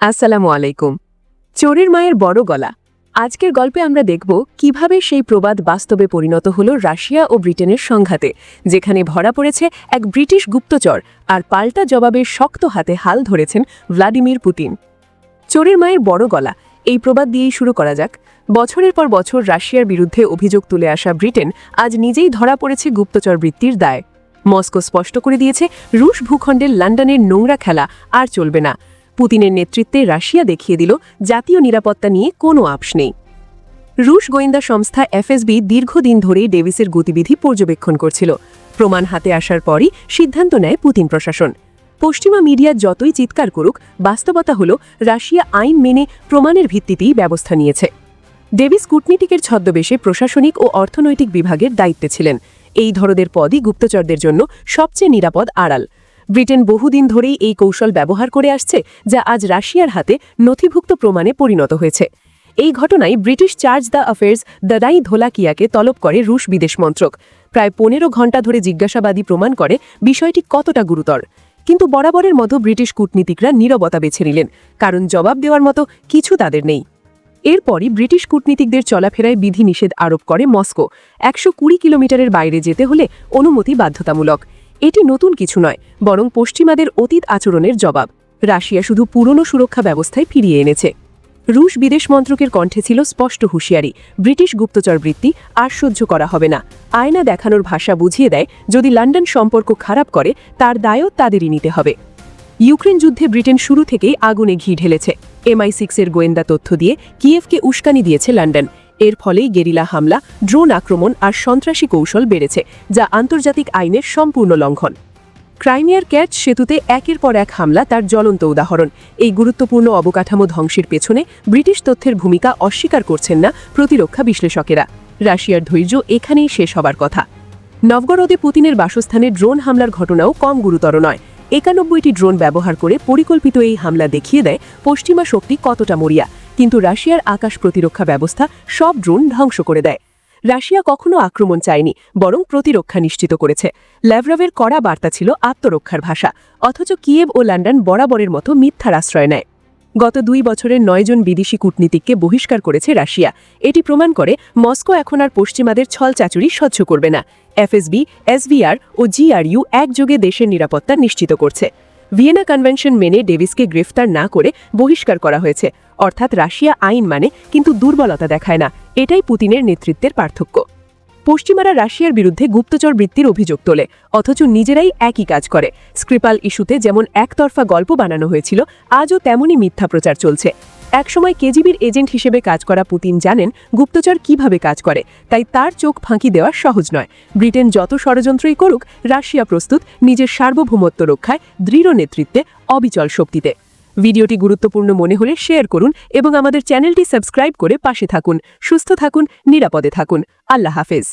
আসসালামু আলাইকুম। চোরের মায়ের বড় গলা। আজকের গল্পে আমরা দেখব কীভাবে সেই প্রবাদ বাস্তবে পরিণত হল রাশিয়া ও ব্রিটেনের সংঘাতে, যেখানে ভরা পড়েছে এক ব্রিটিশ গুপ্তচর আর পাল্টা জবাবে শক্ত হাতে হাল ধরেছেন ভ্লাদিমির পুতিন। চোরের মায়ের বড় গলা। এই প্রবাদ দিয়েই শুরু করা যাক। বছরের পর বছর রাশিয়ার বিরুদ্ধে অভিযোগ তুলে আসা ব্রিটেন আজ নিজেই ধরা পড়েছে গুপ্তচর বৃত্তির দায়। মস্কো স্পষ্ট করে দিয়েছে, রুশ ভূখণ্ডের লন্ডনের নোংরা খেলা আর চলবে না। পুতিনের নেতৃত্বে রাশিয়া দেখিয়ে দিল, জাতীয় নিরাপত্তা নিয়ে কোনো আপস নেই। রুশ গোয়েন্দা সংস্থা এফএসবি দীর্ঘদিন ধরেই ডেভিসের গতিবিধি পর্যবেক্ষণ করছিল। প্রমাণ হাতে আসার পরই সিদ্ধান্ত নেয় পুতিন প্রশাসন। পশ্চিমা মিডিয়া যতই চিৎকার করুক, বাস্তবতা হল, রাশিয়া আইন মেনে প্রমাণের ভিত্তিতেই ব্যবস্থা নিয়েছে। ডেভিস কূটনীতিকের ছদ্মবেশে প্রশাসনিক ও অর্থনৈতিক বিভাগের দায়িত্বে ছিলেন। এই ধরনের পদই গুপ্তচরদের জন্য সবচেয়ে নিরাপদ আড়াল। ব্রিটেন বহুদিন ধরেই এই কৌশল ব্যবহার করে আসছে, যা আজ রাশিয়ার হাতে নথিভুক্ত প্রমাণে পরিণত হয়েছে। এই ঘটনায় ব্রিটিশ চার্জ দ্য অ্যাফেয়ার্স দাদাই ধোলাকিয়াকে তলব করে রুশ বিদেশ মন্ত্রক। প্রায় পনেরো ঘণ্টা ধরে জিজ্ঞাসাবাদী প্রমাণ করে বিষয়টি কতটা গুরুতর। কিন্তু বরাবরের মতো ব্রিটিশ কূটনীতিকরা নীরবতা বেছে নিলেন, কারণ জবাব দেওয়ার মতো কিছু তাদের নেই। এরপরই ব্রিটিশ কূটনীতিকদের চলাফেরায় বিধিনিষেধ আরোপ করে মস্কো। একশো কুড়ি কিলোমিটারের বাইরে যেতে হলে অনুমতি বাধ্যতামূলক। এটি নতুন কিছু নয়, বরং পশ্চিমাদের অতীত আচরণের জবাব। রাশিয়া শুধু পুরনো সুরক্ষা ব্যবস্থায় ফিরিয়ে এনেছে। রুশ বিদেশ মন্ত্রকের কণ্ঠে ছিল স্পষ্ট হুঁশিয়ারি, ব্রিটিশ গুপ্তচর বৃত্তি আর সহ্য করা হবে না। আয়না দেখানোর ভাষা বুঝিয়ে দেয়, যদি লন্ডন সম্পর্ক খারাপ করে, তার দায়ও তাদেরই নিতে হবে। ইউক্রেন যুদ্ধে ব্রিটেন শুরু থেকেই আগুনে ঘি ঢেলেছে। এমআই সিক্সের গোয়েন্দা তথ্য দিয়ে কিয়েভকে উস্কানি দিয়েছে লন্ডন। এর ফলেই গেরিলা হামলা, ড্রোন আক্রমণ আর সন্ত্রাসী কৌশল বেড়েছে, যা আন্তর্জাতিক আইনের সম্পূর্ণ লঙ্ঘন। ক্রাইমিয়ার ক্যাচ সেতুতে একের পর এক হামলা তার জ্বলন্ত উদাহরণ। এই গুরুত্বপূর্ণ অবকাঠামো ধ্বংসের পেছনে ব্রিটিশ তথ্যের ভূমিকা অস্বীকার করছেন না প্রতিরক্ষা বিশ্লেষকেরা। রাশিয়ার ধৈর্য এখানেই শেষ হবার কথা। নভগরদে পুতিনের বাসস্থানে ড্রোন হামলার ঘটনাও কম গুরুতর নয়। একানব্বইটি ড্রোন ব্যবহার করে পরিকল্পিত এই হামলা দেখিয়ে দেয় পশ্চিমা শক্তি কতটা মরিয়া। কিন্তু রাশিয়ার আকাশ প্রতিরক্ষা ব্যবস্থা সব ড্রোন ধ্বংস করে দেয়। রাশিয়া কখনো আক্রমণ চায়নি, বরং প্রতিরক্ষা নিশ্চিত করেছে। ল্যাভরভের কড়া বার্তা ছিল আত্মরক্ষার ভাষা, অথচ কিয়েভ ও লন্ডন বরাবরের মতো মিথ্যার আশ্রয় নেয়। গত দুই বছরের নয়জন বিদেশি কূটনীতিককে বহিষ্কার করেছে রাশিয়া। এটি প্রমাণ করে মস্কো এখন আর পশ্চিমাদের ছল চাচুরি সহ্য করবে না। এফএসবি, এসভিআর ও জিআরইউ একযোগে দেশের নিরাপত্তা নিশ্চিত করছে। ভিয়েনা কনভেনশন মেনে ডেভিসকে গ্রেফতার না করে বহিষ্কার করা হয়েছে। অর্থাৎ রাশিয়া আইন মানে কিন্তু দুর্বলতা দেখায় না। এটাই পুতিনের নেতৃত্বের পার্থক্য। পশ্চিমারা রাশিয়ার বিরুদ্ধে গুপ্তচর বৃত্তির অভিযোগ তোলে, অথচ নিজেরাই একই কাজ করে। স্ক্রিপাল ইস্যুতে যেমন একতরফা গল্প বানানো হয়েছিল, আজও তেমনই মিথ্যা প্রচার চলছে। একসময় কেজিবির এজেন্ট হিসেবে কাজ করা পুতিন জানেন গুপ্তচর কীভাবে কাজ করে, তাই তার চোখ ফাঁকি দেওয়া সহজ নয়। ব্রিটেন যত ষড়যন্ত্রই করুক, রাশিয়া প্রস্তুত নিজের সার্বভৌমত্ব রক্ষায় দৃঢ় নেতৃত্বে অবিচল শক্তিতে। ভিডিওটি গুরুত্বপূর্ণ মনে হলে শেয়ার করুন এবং আমাদের চ্যানেলটি সাবস্ক্রাইব করে পাশে থাকুন। সুস্থ থাকুন, নিরাপদে থাকুন। আল্লাহ হাফেজ।